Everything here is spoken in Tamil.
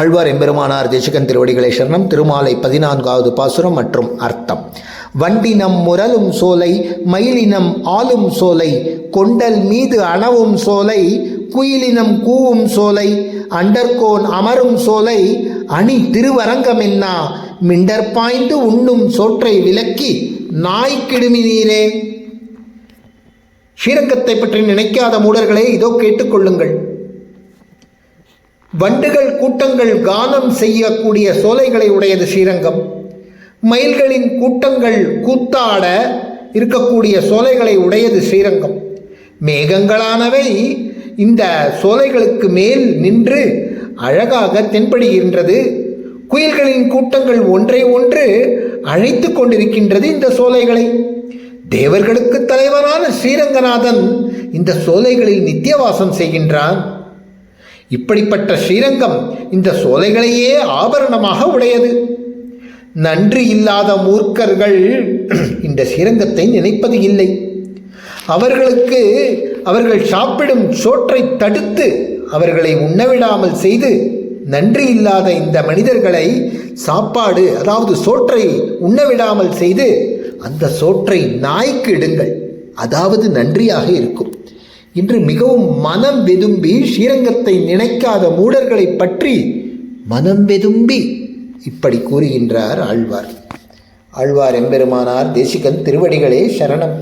ஆழ்வார் எம்பெருமானார் தேசிகன் திருவடிகளை சரணம். திருமாலை பதினான்காவது பாசுரம் மற்றும் அர்த்தம். வண்டினம் முரலும் சோலை மயிலினம் ஆளும் சோலை கொண்டல் மீது அணவும் சோலை குயிலினம் கூவும் சோலை அண்டர்கோன் அமரும் சோலை அணி திருவரங்கமென்னா மிண்டர் பாய்ந்து உண்ணும் சோற்றை விலக்கி நாய் கிடுமி நீரே. ஸ்ரீரங்கத்தை பற்றி நினைக்காத மூடர்களே இதோ கேட்டுக்கொள்ளுங்கள் வண்டுகள் கூட்டங்கள் கானம் செய்யக்கூடிய சோலைகளை உடையது ஸ்ரீரங்கம். மயில்களின் கூட்டங்கள் கூத்தாட இருக்கக்கூடிய சோலைகளை உடையது ஸ்ரீரங்கம். மேகங்களானவை இந்த சோலைகளுக்கு மேல் நின்று அழகாக தென்படுகின்றது குயில்களின் கூட்டங்கள் ஒன்றை ஒன்று அழைத்து கொண்டிருக்கின்றது இந்த சோலைகளை. தேவர்களுக்கு தலைவனான ஸ்ரீரங்கநாதன் இந்த சோலைகளில் நித்தியவாசம் செய்கின்றான். இப்படிப்பட்ட ஸ்ரீரங்கம் இந்த சோலைகளையே ஆபரணமாக உடையது. நன்றி இல்லாத மூர்க்கர்கள் இந்த ஸ்ரீரங்கத்தை நினைப்பது இல்லை. அவர்களுக்கு அவர்கள் சாப்பிடும் சோற்றை தடுத்து அவர்களை உண்ணவிடாமல் செய்து நன்றி இல்லாத இந்த மனிதர்களை சாப்பாடு அதாவது சோற்றை உண்ணவிடாமல் செய்து அந்த சோற்றை நாய்க்கு இடுங்கள். அதாவது நன்றியாக இருக்கும். இன்று மிகவும் மனம் வெதும்பி ஸ்ரீரங்கத்தை நினைக்காத மூடர்களை பற்றி மனம் வெதும்பி இப்படி கூறுகின்றார் ஆழ்வார். ஆழ்வார் எம்பெருமானார் தேசிகன் திருவடிகளே சரணம்.